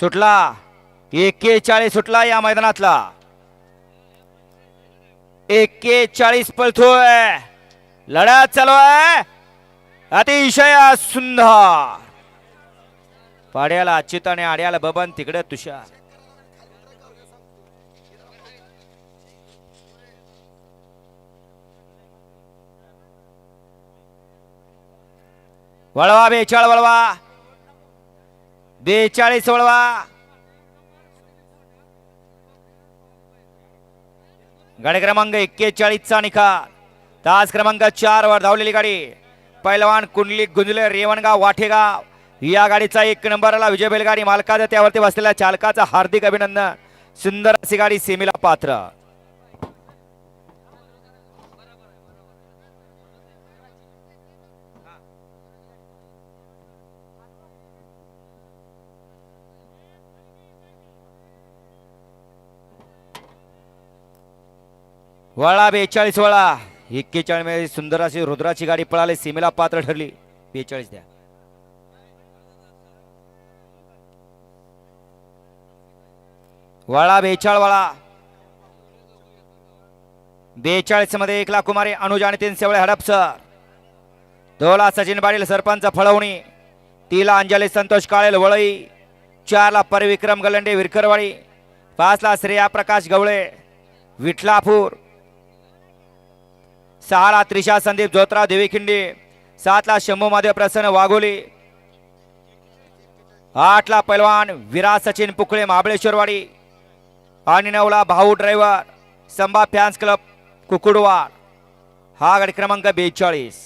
सुटला. एक्केचाळीस सुटला या मैदानातला. एक्केचाळीस पळतोय. लढा चालू आहे. अतिशय सुंदर. पाड्याला अच्युत आणि आड्याला बबन तिकडे तुषार. वळवा बेचाळ वळवा. बेचाळीस वळवा. गाडी क्रमांक एक्केचाळीसचा निकाल तास क्रमांक चार वर धावलेली गाडी. पैलवान कुंडली गुंजले रेवणगाव वाठेगाव. या गाडीचा एक नंबरला विजय बैलगाडी मालकाचा. त्यावरती बसलेल्या चालकाचा हार्दिक अभिनंदन. सुंदर अशी गाडी सेमीला पात्र. वळा बेचाळीस वळा. एक्केचाळीसमध्ये सुंदर अशी रुद्राची गाडी पळाली सीमेला पात्र ठरली. बेचाळीस द्या. वळा बेचाळ वळा. बेचाळीसमध्ये एकला कुमारी अनुज आणि तीन सेवळे हडपसर दोला सचिन पाटील सरपंच फळवणी तीला अंजली संतोष काळेल वळई. चारला परविक्रम गलंडे विरकरवाडी. पाचला श्रेया प्रकाश गवळे. विठलापूर. સારા ત્રિષા સંદીપ જોત્રા દેવીખીંડી સાતલા શંભુ મહાદેવ પ્રસન્ન વાઘોલી આટલા પહેલવાન વિરા સચિન પુકળે મહાબળેશ્વરવાડી અને Navala Bhau driver Sambha fans club Kukudwad આગળ ક્રમાંક બેચાળીસ